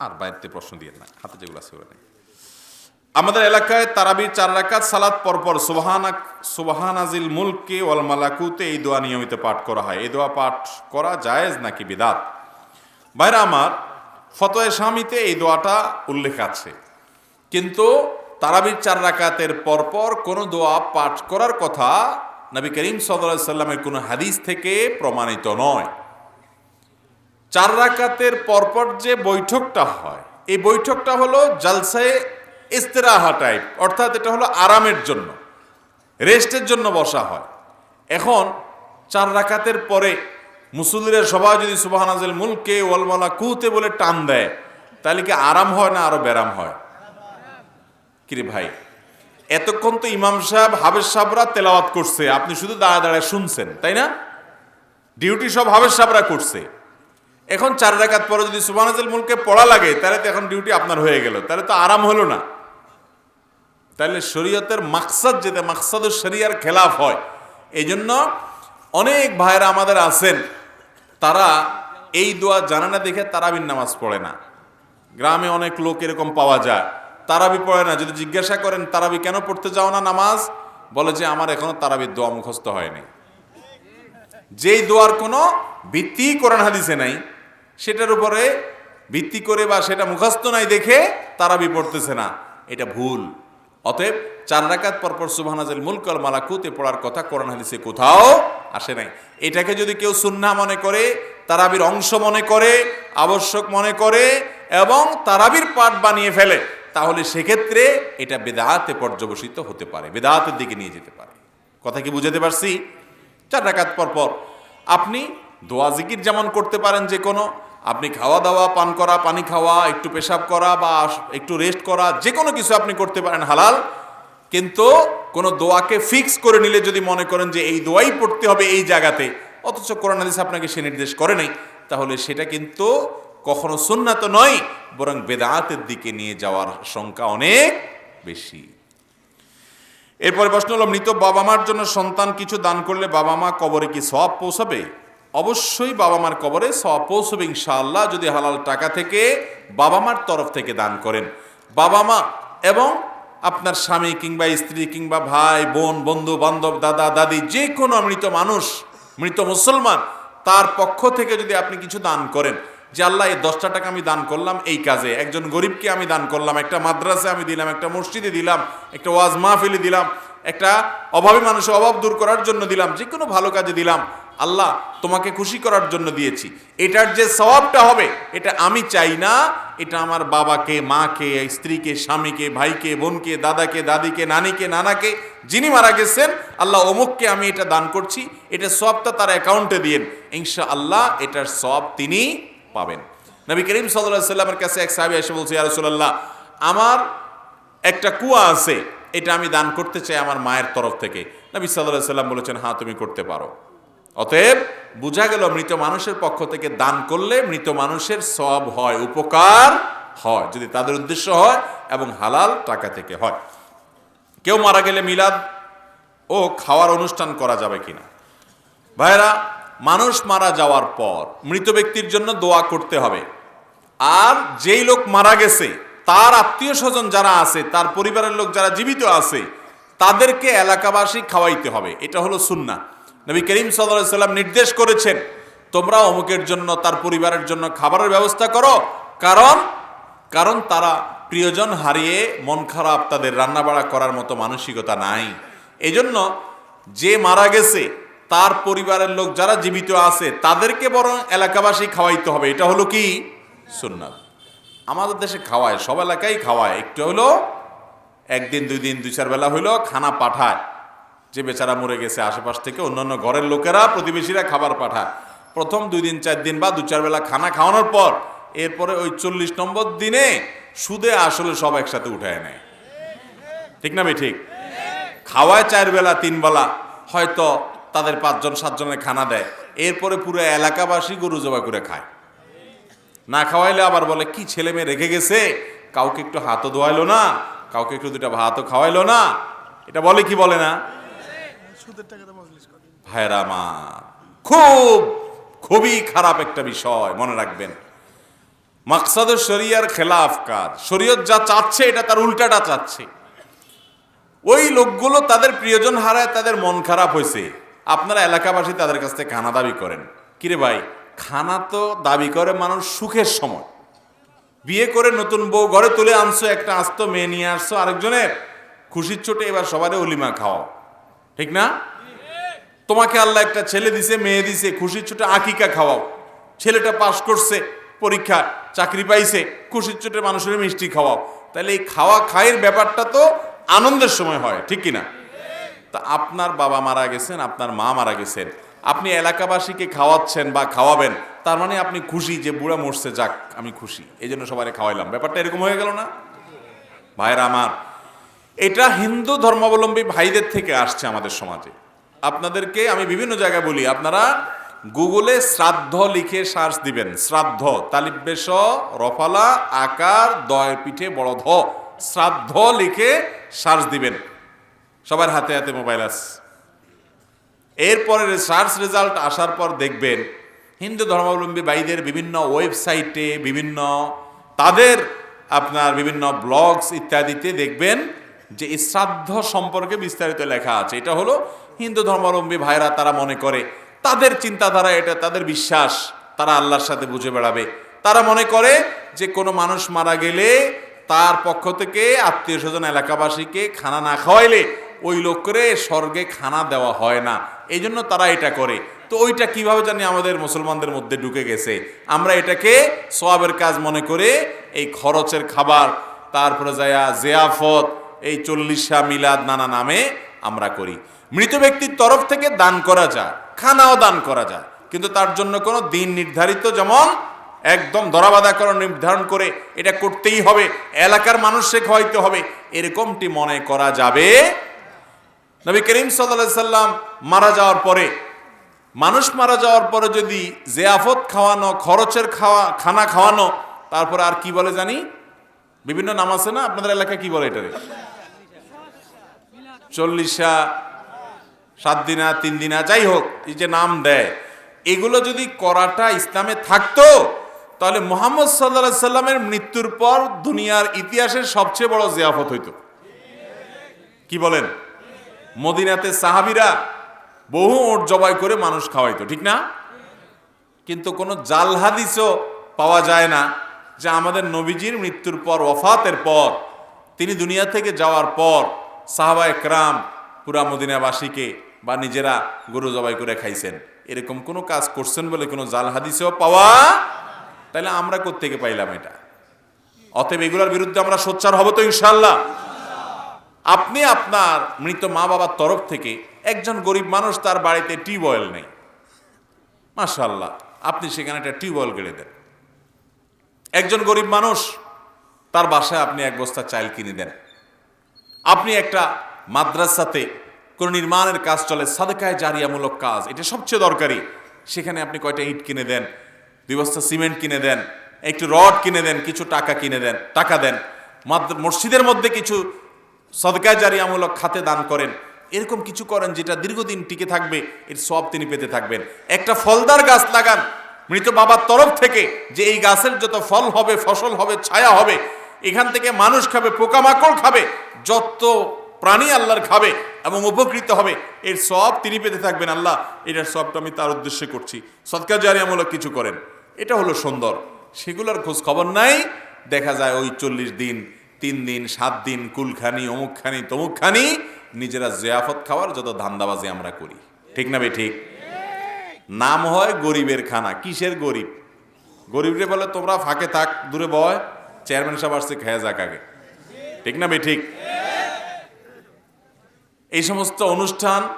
আর বাইরে প্রশ্ন দিয়ে না হাতে যেগুলো আছে ওগুলো নেই। আমাদের এলাকায় তারাবির চার রাকাত সালাত পরপর সুবহানা সুবহানাজিল মুলকে ওয়াল মালাকুতে এই দোয়া নিয়মিত পাঠ করা হয়। এই দোয়া পাঠ করা জায়েজ নাকি বিদাত? বাইরে আমার, ফতোয় স্বামীতে এই দোয়াটা উল্লেখ আছে। কিন্তু তারাবির চার রাকাতের পরপর কোনো দোয়া পাঠ করার কথা নবী করিম সাল্লামের কোনো হাদিস থেকে প্রমাণিত নয়। চার রাকাতের পরপর যে বৈঠকটা হয়, এই বৈঠকটা হলো জালসায় ইস্তেরাহা টাইপ অর্থাৎ এটা হলো আরামের জন্য, রেস্টের জন্য বসা হয়। এখন চার রাকাতের পরে মুসল্লিরা সবাই যদি সুবাহানাজেল মুলকে ওয়ালমালা কুতে বলে টান দেয়, তাহলে কি আরাম হয় না আরও ব্যারাম হয়? কিরে ভাই? এতক্ষণ তো ইমাম সাহেব হাবেজ সাহেবরা তেলাওয়াত করছে, আপনি শুধু দাঁড়া দাঁড়ায় শুনছেন, তাই না? ডিউটি সব হাবেজ সাহেবরা করছে। এখন চার রাকাত পরে যদি সুবানাজুল মুলকে পড়া লাগে, তাহলে তো এখন ডিউটি আপনার হয়ে গেল। তাহলে তো আরাম হলো না। তাহলে শরীয়তের মাকসাদ যেতে মাকসাদ ও শরিয়ার খেলাফ হয় এই জন্য অনেক ভাইরা আমাদের আছেন, তারা এই দোয়া জানে না দেখে তারাবির নামাজ পড়ে না। গ্রামে অনেক লোক এরকম পাওয়া যায়, তারাবি পড়ে না। যদি জিজ্ঞাসা করেন, তারাবি কেন পড়তে যাও না নামাজ? বলে যে, আমার এখনও তারাবির দোয়া মুখস্থ হয়নি। যেই দোয়ার কোনো ভিত্তি কোরআন হাদিসে নাই সেটার উপরে ভিত্তি করে বা সেটা মুখস্থ নাই দেখে তারাবি পড়তেছে না। এটা ভুল। অতএব চার রাকাত পরপর সুবহানাজেল মুলকল মালাকুতে পড়ার কথা কোরআন হাদিসে কোথাও আসে নাই। এটাকে যদি কেউ সুন্না মনে করে, তারাবির অংশ মনে করে, আবশ্যক মনে করে এবং তারাবির পাঠ বানিয়ে ফেলে, তাহলে সেক্ষেত্রে এটা বেদাতে পর্যবসিত হতে পারে, বেদাতের দিকে নিয়ে যেতে পারে। কথা কি বুঝাতে পারছি? চার রাকাত পর পর আপনি দোয়া জিকির যেমন করতে পারেন যে কোনো আপনি খাওয়া দাওয়া, পান করা, পানি খাওয়া, একটু পেশাব করা বা একটু রেস্ট করা যে কোনো কিছু আপনি করতে পারেন হালাল। কিন্তু কোনো দোয়াকে ফিক্স করে নিলে যদি মনে করেন যে এই দোয়াই পড়তে হবে এই জায়গাতে, অথচ কোরআন হাদিস আপনাকে সে নির্দেশ করে নাই, তাহলে সেটা কিন্তু কখনো সুন্নাত নয়, বরং বেদাতের দিকে নিয়ে যাওয়ার সংখ্যা অনেক বেশি। এরপরে প্রশ্ন হলো, মৃত বাবা মার জন্য সন্তান কিছু দান করলে বাবা মা কবরে কি সব পৌঁছাবে? অবশ্যই বাবা মার কবরে সব পৌঁছবে ইনশাআল্লাহ যদি হালাল টাকা থেকে বাবা মার তরফ থেকে দান করেন। বাবা মা এবং আপনার স্বামী কিংবা স্ত্রী কিংবা ভাই, বোন, বন্ধু, বান্ধব, দাদা, দাদি, যে কোনো মৃত মানুষ, মৃত মুসলমান, তার পক্ষ থেকে যদি আপনি কিছু দান করেন, যে আল্লাহ, এই দশটা টাকা আমি দান করলাম এই কাজে, একজন গরিবকে আমি দান করলাম, একটা মাদ্রাসা আমি দিলাম, একটা মসজিদে দিলাম, একটা ওয়াজ মাহফিলে দিলাম, একটা অভাবী মানুষের অভাব দূর করার জন্য দিলাম, যে কোনো ভালো কাজে দিলাম আল্লাহ তোমাকে খুশি করার জন্য দিয়েছি। এটার যে স্বভাবটা হবে, এটা আমি চাই না। এটা আমার বাবাকে, মাকে, স্ত্রীকে, স্বামীকে, ভাইকে, বোনকে, দাদাকে, দাদিকে, নানিকে, নানাকে, যিনি মারা গেছেন, আল্লাহ অমুককে আমি এটা দান করছি। এটা সবটা তার অ্যাকাউন্টে দিয়েন। ইনশা আল্লাহ এটার সব তিনি পাবেন। নবী করিম সাল্লামের কাছে এক সাহেব এসে বলছে ইয়ারসোল্লাহ আমার একটা কুয়া আছে, এটা আমি দান করতে চাই আমার মায়ের তরফ থেকে। নবী সাল্লাহ সাল্লাম বলেছেন হ্যাঁ তুমি করতে পারো। অতএব বোঝা গেল মৃত মানুষের পক্ষ থেকে দান করলে মৃত মানুষের সব হয়, উপকার হয়, যদি তাদের উদ্দেশ্য হয় এবং হালাল টাকা থেকে হয়। কেউ মারা গেলে মিলাদ ও খাওয়ার অনুষ্ঠান করা যাবে কিনা? ভাইরা মানুষ মারা যাওয়ার পর মৃত ব্যক্তির জন্য দোয়া করতে হবে। আর যেই লোক মারা গেছে, তার আত্মীয় স্বজন যারা আছে, তার পরিবারের লোক যারা জীবিত আছে, তাদেরকে এলাকাবাসী খাওয়াইতে হবে। এটা হলো সুন্না নবী করিম সাল্লাম নির্দেশ করেছেন, তোমরা অমুকের জন্য, তার পরিবারের জন্য খাবারের ব্যবস্থা করো। কারণ কারণ তারা প্রিয়জন হারিয়ে মন খারাপ, তাদের রান্নাবাড়া করার মতো মানসিকতা নাই। এজন্য যে মারা গেছে, তার পরিবারের লোক যারা জীবিত আছে, তাদেরকে বরং এলাকাবাসী খাওয়াইতে হবে। এটা হলো কি? সুন্নাত। আমাদের দেশে খাওয়ায়, সব এলাকায় খাওয়ায়। একটু হলো, একদিন, দুই দিন, দুই চার বেলা হইল, খানা পাঠায়। যে বেচারা মরে গেছে আশেপাশ থেকে অন্যান্য ঘরের লোকেরা, প্রতিবেশীরা খাবার পাঠায়। প্রথম দুই দিন, চার দিন বা দু চার বেলা খানা খাওয়ানোর পর এরপরে ওই চল্লিশ নম্বর দিনে সুদে আসলে সব একসাথে উঠায় নেয়। ঠিক না ভাই ঠিক খাওয়ায় চার বেলা, তিন বেলা, হয়তো তাদের পাঁচজন, সাতজনের খানা দেয়। এরপরে পুরো এলাকাবাসী গরু জবা করে খায়। না খাওয়াইলে আবার বলে, কি ছেলে মেয়ে রেখে গেছে? কাউকে একটু হাতও ধোয়াইলো না, কাউকে একটু দুটা ভাতও খাওয়াইলো না। এটা বলে কি বলে না? সুদের টাকাতে ভাইরা আমার খুব, খুবই খারাপ একটা বিষয়, মনে রাখবেন। মাকসাদ শরিয়ার খেলাফ কাজ। শরীয়ত যা চাচ্ছে, এটা তার উল্টাটা চাচ্ছে। ওই লোকগুলো তাদের প্রিয়জন হারায়, তাদের মন খারাপ হয়েছে। আপনারা এলাকাবাসী তাদের কাছ থেকে খানা দাবি করেন। কিরে ভাই, খানা তো দাবি করে মানুষ সুখের সময়। বিয়ে করে নতুন বউ ঘরে তুলে আনছো, একটা আস্ত মেয়ে নিয়ে আসছো, আরেকজনের খুশির চোটে এবার সবারই অলিমা খাওয়াও। ঠিক না? তোমাকে আল্লাহ একটা ছেলে দিছে, মেয়ে দিছে, খুশির চোটে আকিকা খাওয়াও। ছেলেটা পাশ করছে পরীক্ষা চাকরি পাইছে, খুশির চোটে মানুষের মিষ্টি খাওয়াও। তাহলে এই খাওয়া খায়ের ব্যাপারটা তো আনন্দের সময় হয়, ঠিক কিনা? তা আপনার বাবা মারা গেছেন, আপনার মা মারা গেছেন। আপনি এলাকাবাসীকে খাওয়াচ্ছেন বা খাওয়াবেন, তার মানে আপনি খুশি যে বুড়া মরছে, যাক, আমি খুশি। এই জন্য সবাই খাওয়াইলাম। ব্যাপারটা এরকম হয়ে গেল না? ভাইরা আমার এটা হিন্দু ধর্মাবলম্বী ভাইদের থেকে আসছে আমাদের সমাজে। আপনাদেরকে আমি বিভিন্ন জায়গায় বলি, আপনারা গুগলে শ্রাদ্ধ লিখে সার্চ দিবেন, শ্রাদ্ধ তালিবেশ রফালা, আকার দয়ের পিঠে বড় ধ শ্রাদ্ধ লিখে সার্চ দিবেন। সবার হাতে হাতে মোবাইল আছে। এরপরে সার্চ রেজাল্ট আসার পর দেখবেন, হিন্দু ধর্মাবলম্বী ভাইদের বিভিন্ন ওয়েবসাইটে, বিভিন্ন তাদের আপনার বিভিন্ন ব্লগস ইত্যাদিতে দেখবেন যে এই শ্রাদ্ধ সম্পর্কে বিস্তারিত লেখা আছে, এটা হলো হিন্দু ধর্মাবলম্বী ভাইরা তারা মনে করে, তাদের চিন্তাধারা এটা, তাদের বিশ্বাস, তারা আল্লাহর সাথে বুঝে বেড়াবে। তারা মনে করে যে কোনো মানুষ মারা গেলে তার পক্ষ থেকে আত্মীয় স্বজন, এলাকাবাসীকে খানা না খাওয়াইলে ওই লোক করে স্বর্গে খানা দেওয়া হয় না। এই জন্য তারা এটা করে। তো ওইটা কীভাবে জানি আমাদের মুসলমানদের মধ্যে ঢুকে গেছে। আমরা এটাকে সোয়াবের কাজ মনে করে এই খরচের খাবার, তারপরে যায়া জেয়াফত এই চল্লিশা মিলাদ নানা নামে আমরা করি। মৃত ব্যক্তির তরফ থেকে দান করা যায়, খানাও দান করা যায়। কিন্তু তার জন্য কোনো দিন নির্ধারিত, যেমন একদম ধরাবাধাকরণ নির্ধারণ করে এটা করতেই হবে, এলাকার মানুষকে খাওয়াইতে হবে, এরকমটি মনে করা যাবে। নবী করিম সাল্লা সাল্লাম মারা যাওয়ার পরে, মানুষ মারা যাওয়ার পরে যদি জেয়াফত খাওয়ানো, খরচের খাওয়া, খানা খাওয়ানো, তারপরে আর কি বলে জানি? বিভিন্ন নাম আছে না? আপনাদের এলাকায় কি বলে এটারে চল্লিশা সাত দিনা তিন দিনা যাই হোক, এই যে নাম দেয়, এগুলো যদি করাটা ইসলামে থাকতো, তাহলে মোহাম্মদ সাল্লা সাল্লামের মৃত্যুর পর দুনিয়ার ইতিহাসের সবচেয়ে বড় জিয়াফত হইতো। কি বলেন? মদিনাতে সাহাবিরা বহু ওট জবাই করে মানুষ খাওয়াইতো, ঠিক না? কিন্তু কোনো জাল হাদিসও পাওয়া যায় না। যে আমাদের নবীজির মৃত্যুর পর, ওফাতের পর, তিনি দুনিয়া থেকে যাওয়ার পর সাহাবা একরাম পুরা মদিনাবাসীকে বা নিজেরা গরু জবাই করে খাইছেন। এরকম কোনো কাজ করছেন বলে কোনো জাল হাদিসেও পাওয়া তাহলে আমরা কোত্থেকে পাইলাম এটা? অতএব এগুলোর বিরুদ্ধে আমরা সোচ্চার হব তো ইনশাল্লাহ আপনি আপনার মৃত মা বাবার তরফ থেকে একজন গরিব মানুষ তার বাড়িতে টিউবওয়েল নেই। মাশাল্লাহ আপনি সেখানে একটা টিউবওয়েল গেড়ে দেন। একজন গরিব মানুষ, তার বাসায় আপনি এক বস্তা চাল কিনে দেন। আপনি একটা মাদ্রাসাতে কোনো নির্মাণের কাজ চলে, সাদেকায় জারিয়ামূলক কাজ, এটা সবচেয়ে দরকারি। সেখানে আপনি কয়টা ইট কিনে দেন, দুই বস্তা সিমেন্ট কিনে দেন, একটু রড কিনে দেন, কিছু টাকা কিনে দেন, টাকা দেন। মসজিদের মধ্যে কিছু সদকায় জারিয়ামূলক খাতে দান করেন। এরকম কিছু করেন যেটা দীর্ঘদিন টিকে থাকবে, এর সব তিনি পেতে থাকবেন। একটা ফলদার গাছ লাগান মৃত বাবার তরফ থেকে যে এই গাছের যত ফল হবে, ফসল হবে, ছায়া হবে, এখান থেকে মানুষ খাবে, পোকামাকড় খাবে, যত প্রাণী আল্লাহর খাবে এবং উপকৃত হবে, এর সব তিনি পেতে থাকবেন আল্লাহ। এটার সবটা আমি তার উদ্দেশ্যে করছি। সৎকার জারিয়ামূলক কিছু করেন। এটা হলো সুন্দর। সেগুলোর খোঁজ খবর নাই। দেখা যায় ওই চল্লিশ দিন, তিন দিন, সাত দিন, কুলখানি, অমুকখানি, তমুকখানি, নিজেরা জিয়াফত খাওয়ার যত ধান্দাবাজি আমরা করি। ঠিক না বে ঠিক? নাম হয় গরিবের খানা। কিসের গরিব? গরিবরে বলে, তোমরা ফাঁকে থাক, দূরে বয়, চেয়ারম্যান সাহেব আসছে, খেয়ে যাক আগে। ঠিক না ঠিক? এই সমস্ত অনুষ্ঠান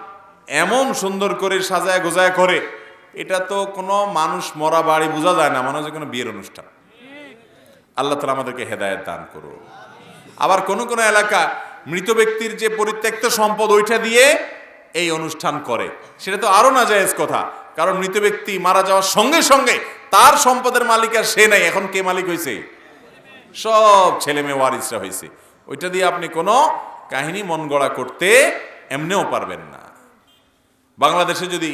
এমন সুন্দর করে সাজায়, গোজায় করে, এটা তো কোনো মানুষ মরা বাড়ি বোঝা যায় না, মনে হয় যে কোনো বিয়ের অনুষ্ঠান। আল্লাহ তালা আমাদেরকে হেদায়ত দান করো আবার কোন কোন এলাকা মৃত ব্যক্তির যে পরিত্যক্ত সম্পদ ওইটা দিয়ে এই অনুষ্ঠান করে। সেটা তো আরও না কথা। কারণ মৃত ব্যক্তি মারা যাওয়ার সঙ্গে সঙ্গে তার সম্পদের মালিক আর সে নাই। এখন কে মালিক হয়েছে সব ছেলে মেয়ে ওয়ারিসরা হয়েছে ওইটা দিয়ে আপনি কোনো কাহিনী মন গড়া করতে এমনিও পারবেন না। বাংলাদেশে যদি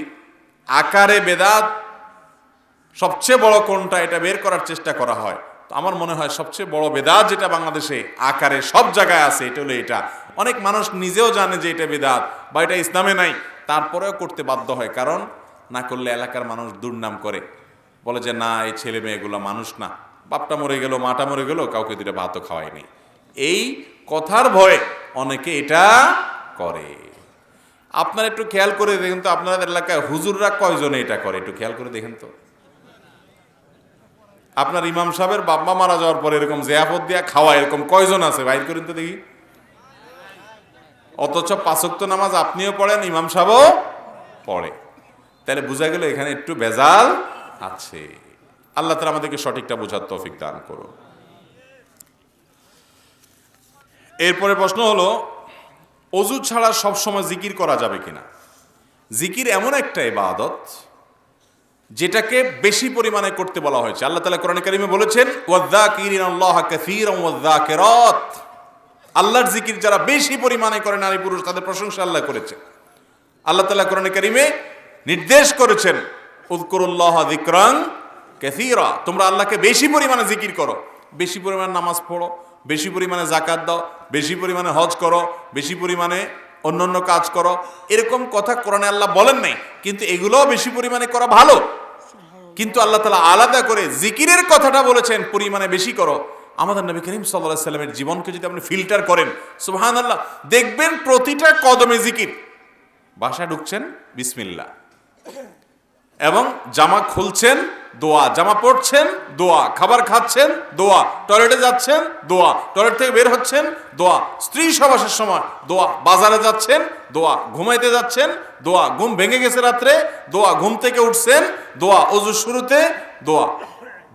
আকারে বেদাত সবচেয়ে বড় কোনটা এটা বের করার চেষ্টা করা হয়, তো আমার মনে হয় সবচেয়ে বড় বেদাত যেটা বাংলাদেশে আকারে সব জায়গায় আছে, এটা হলো এটা। অনেক মানুষ নিজেও জানে যে এটা বেদাত বা এটা ইসলামে নাই, তারপরেও করতে বাধ্য হয়। কারণ না করলে এলাকার মানুষ দুর্নাম করে। বলে যে, না, এই ছেলে মেয়েগুলো মানুষ না। বাপটা মরে গেল, মাটা মরে গেল, কাউকে দুটা ভাতও খাওয়ায়নি এই কথার ভয়ে অনেকে এটা করে। আপনারা একটু খেয়াল করে দেখেন তো, আপনাদের এলাকায় হুজুররা কয়জনে এটা করে? একটু খেয়াল করে দেখেন তো। আপনার ইমাম সাহেবের বাবা মারা যাওয়ার পরে এরকম জেয়াফত দিয়া খাওয়া এরকম কয়জন আছে? বাইর করেন তো দেখি। অথচ পাঁচক্ত নামাজ আপনিও পড়েন, ইমাম সাহেবও পড়ে। তাহলে বোঝা গেল এখানে একটু বেজাল আছে। আল্লাহ তালা আমাদেরকে সঠিকটা বোঝার তৌফিক দান করো এরপরে প্রশ্ন হলো, অজু ছাড়া সবসময় জিকির করা যাবে কিনা? জিকির এমন একটা ইবাদত যেটাকে বেশি পরিমাণে করতে বলা হয়েছে। আল্লাহ তালা কোরআন কারিমে বলেছেন আল্লাহর জিকির যারা বেশি পরিমাণে করে নারী পুরুষ তাদের প্রশংসা আল্লাহ করেছে আল্লাহ তালা কোরআন কারিমে নির্দেশ করেছেন উদকুরুল্লাহ দিকরাং কাসীরা। তোমরা আল্লাহকে বেশি পরিমাণে জিকির করো। বেশি পরিমাণে নামাজ পড়ো, বেশি পরিমাণে জাকাত দাও, বেশি পরিমাণে হজ করো, বেশি পরিমাণে অন্যান্য কাজ করো। এরকম কথা কোরআনে আল্লাহ বলেন নাই, কিন্তু এগুলোও বেশি পরিমাণে করা ভালো। কিন্তু আল্লাহ তালা আলাদা করে জিকিরের কথাটা বলেছেন, পরিমাণে বেশি করো। আমাদের নবী করিম সাল্লাহ সাল্লামের জীবনকে যদি আপনি ফিল্টার করেন সুহান আল্লাহ দেখবেন প্রতিটা কদমে জিকির। বাসা ঢুকছেন বিসমিল্লা এবং জামা খুলছেন, দোয়া। জামা পড়ছেন দোয়া। খাবার খাচ্ছেন, দোয়া। টয়লেটে যাচ্ছেন, দোয়া। টয়লেট থেকে বের হচ্ছেন, দোয়া। স্ত্রী সবাসের সময়, দোয়া। বাজারে যাচ্ছেন, দোয়া। ঘুমাইতে যাচ্ছেন, দোয়া। ঘুম ভেঙে গেছে রাত্রে, দোয়া। ঘুম থেকে উঠছেন, দোয়া। অজু শুরুতে, দোয়া।